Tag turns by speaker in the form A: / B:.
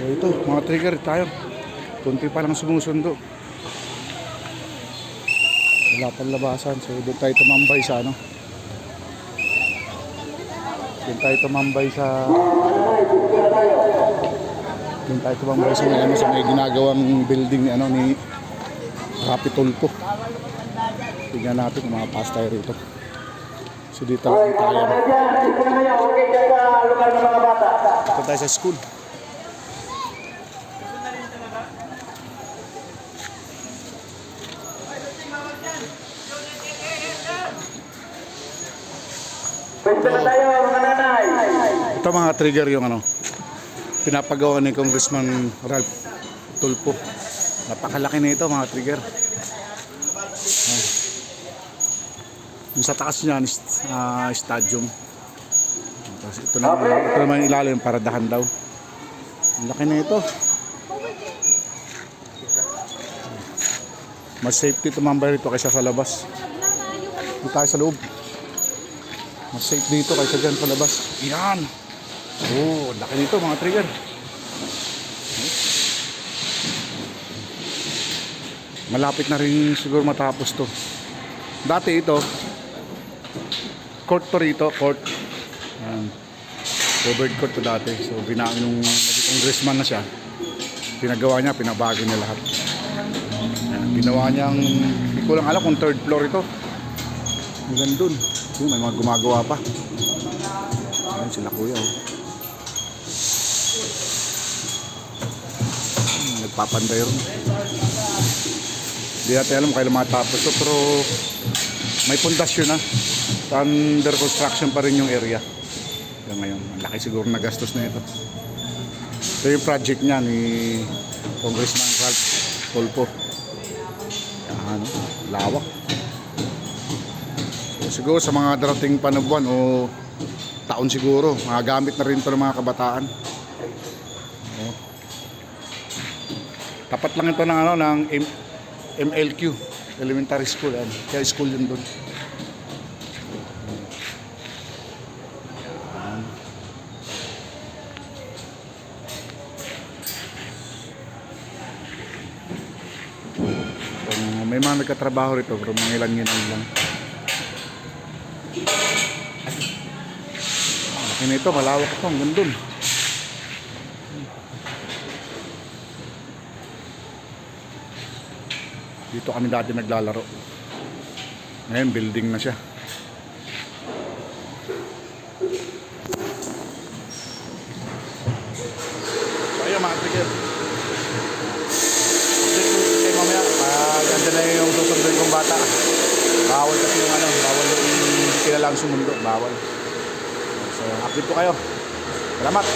A: So ito, mga trigger tayo. Kunti pa lang sumusundo. Wala pang labasan. So doon tayo tumambay sa ano. Doon tayo tumambay sa... Doon tayo tumambay sa may, ano, sa may ginagawang building ni, ano, ni Rapi Tulpo. Tingnan natin kung makapas tayo rito. So dito lang tayo. ano. Dito tayo sa school.
B: Pwede na tayo mga nanay.
A: Ito mga trigger yung ano, pinapagawa ni Congressman Ralph Tulpo. Napakalaki na ito mga trigger. Ah. Yung sa taas niya, is- ah, stadium. Tapos ito naman, ito naman ilalim para dahan daw. Ang laki na ito. Mas safety tumambay rito kaysa sa labas. Dito tayo sa loob. Mas safe dito kaysa dyan sa labas. Yan. Oh, laki nito mga trigger. Malapit na rin siguro matapos to. Dati ito, court to rito, court. Yan. Covered court to dati. So, bina yung congressman na siya, pinagawa niya, pinabago niya lahat. Ginawa niyang, hindi ko lang alam kung third floor ito. Hanggang dun. Yun, may mga gumagawa pa. Ayun sila kuya oh. Hmm, Nagpapanday ron. Hindi natin alam kailan matapos to pero may pundasyon na. Under construction pa rin yung area. Hanggang ngayon. Ang laki siguro na gastos na ito. Ito yung project niya ni Congressman Ralph Tulpo. Yan, lawak. Siguro sa mga darating pa o taon siguro, magagamit na rin ito ng mga kabataan. Tapat lang ito ng, ano, ng M- MLQ, Elementary School. Yan. Kaya school yun doon. May mga nagkatrabaho rito, pero mga ilan yun lang. Laki na ito, malawak ito, hanggang dun. Dito kami dati naglalaro. Ngayon, building na siya. Ayun mga trigger. Kayo mamaya. Pag andyan na yung susunduin kong bata. Bawal kasi yung ano, bawal yung hindi kilala ang sumundo. Bawal. So, update ko kayo. Salamat.